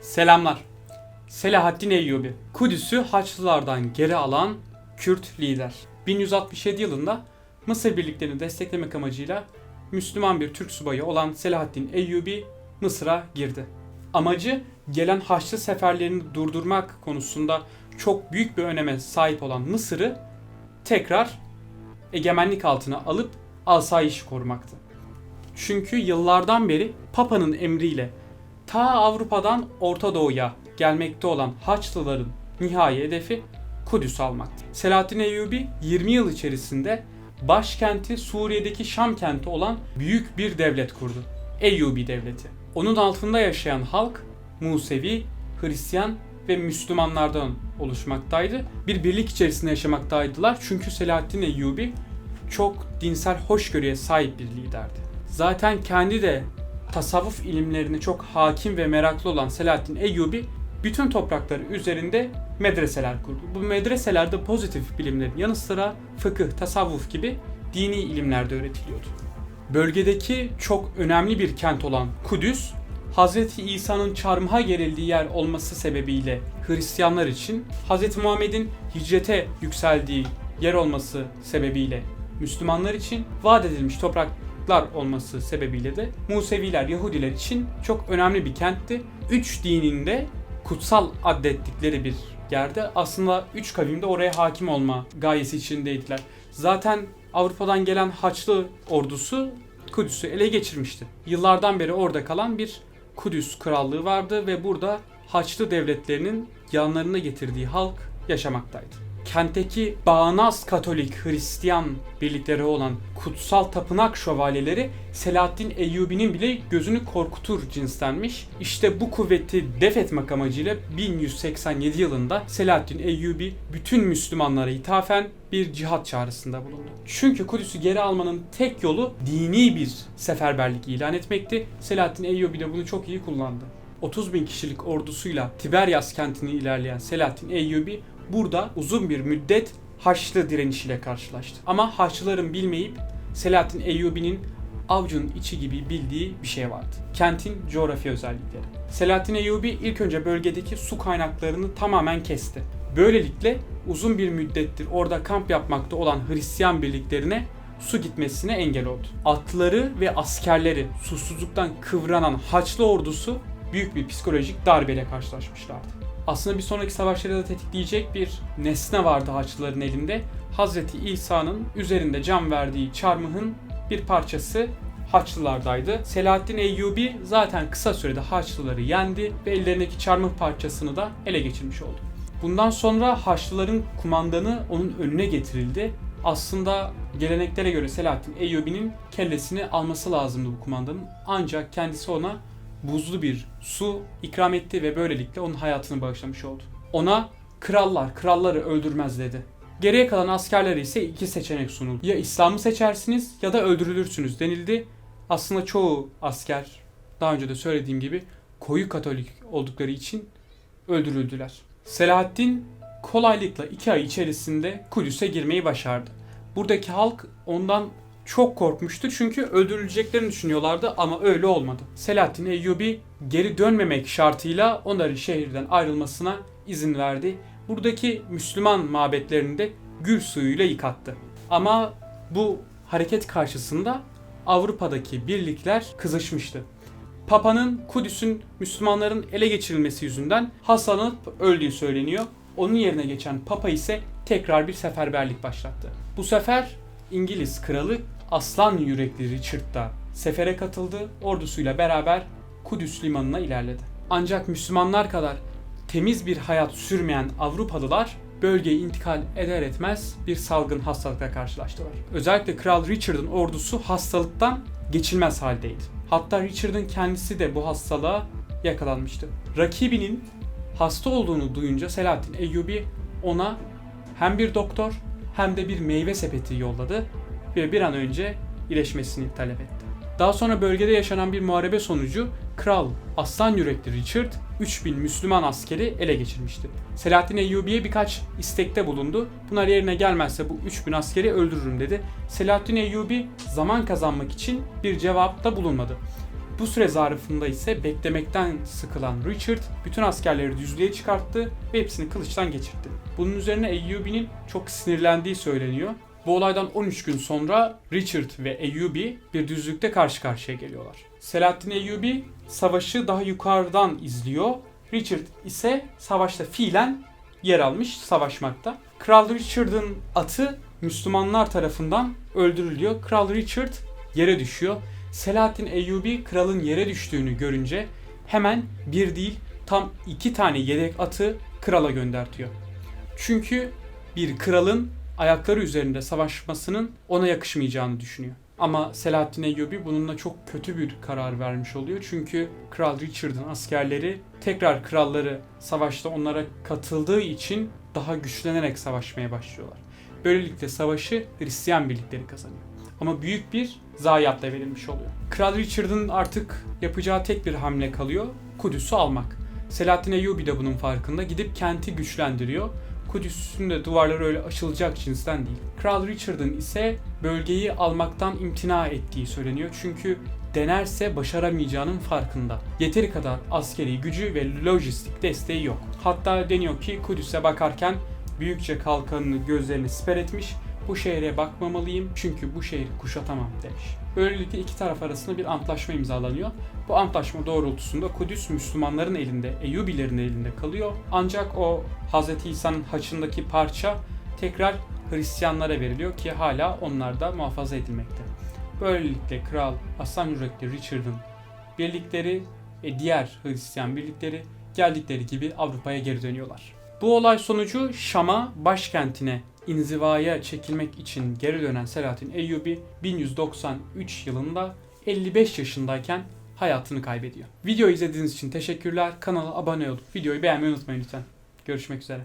Selamlar. Selahaddin Eyyubi, Kudüs'ü Haçlılardan geri alan Kürt lider. 1167 yılında Mısır birliklerini desteklemek amacıyla Müslüman bir Türk subayı olan Selahaddin Eyyubi Mısır'a girdi. Amacı gelen Haçlı seferlerini durdurmak konusunda çok büyük bir öneme sahip olan Mısır'ı tekrar egemenlik altına alıp asayişi korumaktı. Çünkü yıllardan beri Papa'nın emriyle ta Avrupa'dan Orta Doğu'ya gelmekte olan Haçlıların nihai hedefi Kudüs almaktı. Selahaddin Eyyubi 20 yıl içerisinde başkenti Suriye'deki Şam kenti olan büyük bir devlet kurdu. Eyyubi devleti. Onun altında yaşayan halk Musevi, Hristiyan ve Müslümanlardan oluşmaktaydı. Bir birlik içerisinde yaşamaktaydılar çünkü Selahaddin Eyyubi çok dinsel hoşgörüye sahip bir liderdi. Zaten kendi de tasavvuf ilimlerine çok hakim ve meraklı olan Selahaddin Eyyubi bütün toprakları üzerinde medreseler kurdu. Bu medreselerde pozitif bilimlerin yanı sıra fıkıh, tasavvuf gibi dini ilimler de öğretiliyordu. Bölgedeki çok önemli bir kent olan Kudüs, Hz. İsa'nın çarmıha gerildiği yer olması sebebiyle Hristiyanlar için, Hz. Muhammed'in hicrete yükseldiği yer olması sebebiyle Müslümanlar için vaat edilmiş topraklar olması sebebiyle de Museviler, Yahudiler için çok önemli bir kentti. Üç dininde kutsal addettikleri bir yerde aslında üç kavim de oraya hakim olma gayesi içindeydiler. Zaten Avrupa'dan gelen Haçlı ordusu Kudüs'ü ele geçirmişti. Yıllardan beri orada kalan bir Kudüs krallığı vardı ve burada Haçlı devletlerinin yanlarına getirdiği halk yaşamaktaydı. Kentteki bağnaz Katolik Hristiyan birlikleri olan kutsal tapınak şövalyeleri Selahaddin Eyyubi'nin bile gözünü korkutur cinstenmiş. İşte bu kuvveti def etmek amacıyla 1187 yılında Selahaddin Eyyubi bütün Müslümanlara ithafen bir cihat çağrısında bulundu. Çünkü Kudüs'ü geri almanın tek yolu dini bir seferberlik ilan etmekti. Selahaddin Eyyubi de bunu çok iyi kullandı. 30 bin kişilik ordusuyla Tiberyas kentini ilerleyen Selahaddin Eyyubi burada uzun bir müddet Haçlı direnişiyle karşılaştı. Ama Haçlıların bilmeyip Selahaddin Eyyubi'nin avucunun içi gibi bildiği bir şey vardı. Kentin coğrafi özellikleri. Selahaddin Eyyubi ilk önce bölgedeki su kaynaklarını tamamen kesti. Böylelikle uzun bir müddettir orada kamp yapmakta olan Hristiyan birliklerine su gitmesine engel oldu. Atları ve askerleri susuzluktan kıvranan Haçlı ordusu büyük bir psikolojik darbeyle karşılaşmışlardı. Aslında bir sonraki savaşları da tetikleyecek bir nesne vardı Haçlıların elinde. Hazreti İsa'nın üzerinde can verdiği çarmıhın bir parçası Haçlılardaydı. Selahaddin Eyyubi zaten kısa sürede Haçlıları yendi ve ellerindeki çarmıh parçasını da ele geçirmiş oldu. Bundan sonra Haçlıların kumandanı onun önüne getirildi. Aslında geleneklere göre Selahaddin Eyyubi'nin kellesini alması lazımdı bu kumandanın. Ancak kendisi ona buzlu bir su ikram etti ve böylelikle onun hayatını bağışlamış oldu. Ona krallar kralları öldürmez dedi. Geriye kalan askerlere ise iki seçenek sunuldu. Ya İslam'ı seçersiniz ya da öldürülürsünüz denildi. Aslında çoğu asker daha önce de söylediğim gibi koyu katolik oldukları için öldürüldüler. Selahaddin kolaylıkla iki ay içerisinde Kudüs'e girmeyi başardı. Buradaki halk ondan çok korkmuştu çünkü öldürüleceklerini düşünüyorlardı ama öyle olmadı. Selahaddin Eyyubi geri dönmemek şartıyla onların şehirden ayrılmasına izin verdi. Buradaki Müslüman mabetlerini de gül suyuyla yıkattı. Ama bu hareket karşısında Avrupa'daki birlikler kızışmıştı. Papa'nın Kudüs'ün Müslümanların ele geçirilmesi yüzünden hastalanıp öldüğü söyleniyor. Onun yerine geçen Papa ise tekrar bir seferberlik başlattı. Bu sefer İngiliz kralı Aslan yürekli Richard da sefere katıldı. Ordusuyla beraber Kudüs limanına ilerledi. Ancak Müslümanlar kadar temiz bir hayat sürmeyen Avrupalılar bölgeye intikal eder etmez bir salgın hastalıkla karşılaştılar. Özellikle Kral Richard'ın ordusu hastalıktan geçilmez haldeydi. Hatta Richard'ın kendisi de bu hastalığa yakalanmıştı. Rakibinin hasta olduğunu duyunca Selahaddin Eyyubi ona hem bir doktor hem de bir meyve sepeti yolladı ve bir an önce iyileşmesini talep etti. Daha sonra bölgede yaşanan bir muharebe sonucu Kral Aslan Yürekli Richard 3000 Müslüman askeri ele geçirmişti. Selahaddin Eyyubi'ye birkaç istekte bulundu. Bunlar yerine gelmezse bu 3000 askeri öldürürüm dedi. Selahaddin Eyyubi zaman kazanmak için bir cevapta bulunmadı. Bu süre zarfında ise beklemekten sıkılan Richard bütün askerleri düzlüğe çıkarttı ve hepsini kılıçtan geçirtti. Bunun üzerine Eyyubi'nin çok sinirlendiği söyleniyor. Bu olaydan 13 gün sonra Richard ve Eyyubi bir düzlükte karşı karşıya geliyorlar. Selahaddin Eyyubi savaşı daha yukarıdan izliyor. Richard ise savaşta fiilen yer almış savaşmakta. Kral Richard'ın atı Müslümanlar tarafından öldürülüyor. Kral Richard yere düşüyor. Selahaddin Eyyubi kralın yere düştüğünü görünce hemen bir değil tam iki tane yedek atı krala göndertiyor. Çünkü bir kralın ayakları üzerinde savaşmasının ona yakışmayacağını düşünüyor. Ama Selahaddin Eyyubi bununla çok kötü bir karar vermiş oluyor. Çünkü Kral Richard'ın askerleri tekrar kralları savaşta onlara katıldığı için daha güçlenerek savaşmaya başlıyorlar. Böylelikle savaşı Hristiyan birlikleri kazanıyor. Ama büyük bir zayiatla verilmiş oluyor. Kral Richard'ın artık yapacağı tek bir hamle kalıyor. Kudüs'ü almak. Selahaddin Eyyubi de bunun farkında. Gidip kenti güçlendiriyor. Kudüs'ün de duvarları öyle açılacak cinsten değil. Kral Richard'ın ise bölgeyi almaktan imtina ettiği söyleniyor. Çünkü denerse başaramayacağının farkında. Yeteri kadar askeri gücü ve lojistik desteği yok. Hatta deniyor ki Kudüs'e bakarken büyükçe kalkanını gözlerini siper etmiş. Bu şehre bakmamalıyım çünkü bu şehri kuşatamam demiş. Böylelikle iki taraf arasında bir antlaşma imzalanıyor. Bu antlaşma doğrultusunda Kudüs Müslümanların elinde, Eyyubilerin elinde kalıyor. Ancak o Hz. İsa'nın haçındaki parça tekrar Hristiyanlara veriliyor ki hala onlar da muhafaza edilmekte. Böylelikle Kral Aslan Yürekli Richard'ın birlikleri ve diğer Hristiyan birlikleri geldikleri gibi Avrupa'ya geri dönüyorlar. Bu olay sonucu Şam'a başkentine inzivaya çekilmek için geri dönen Selahaddin Eyyubi 1193 yılında 55 yaşındayken hayatını kaybediyor. Videoyu izlediğiniz için teşekkürler. Kanala abone olup videoyu beğenmeyi unutmayın lütfen. Görüşmek üzere.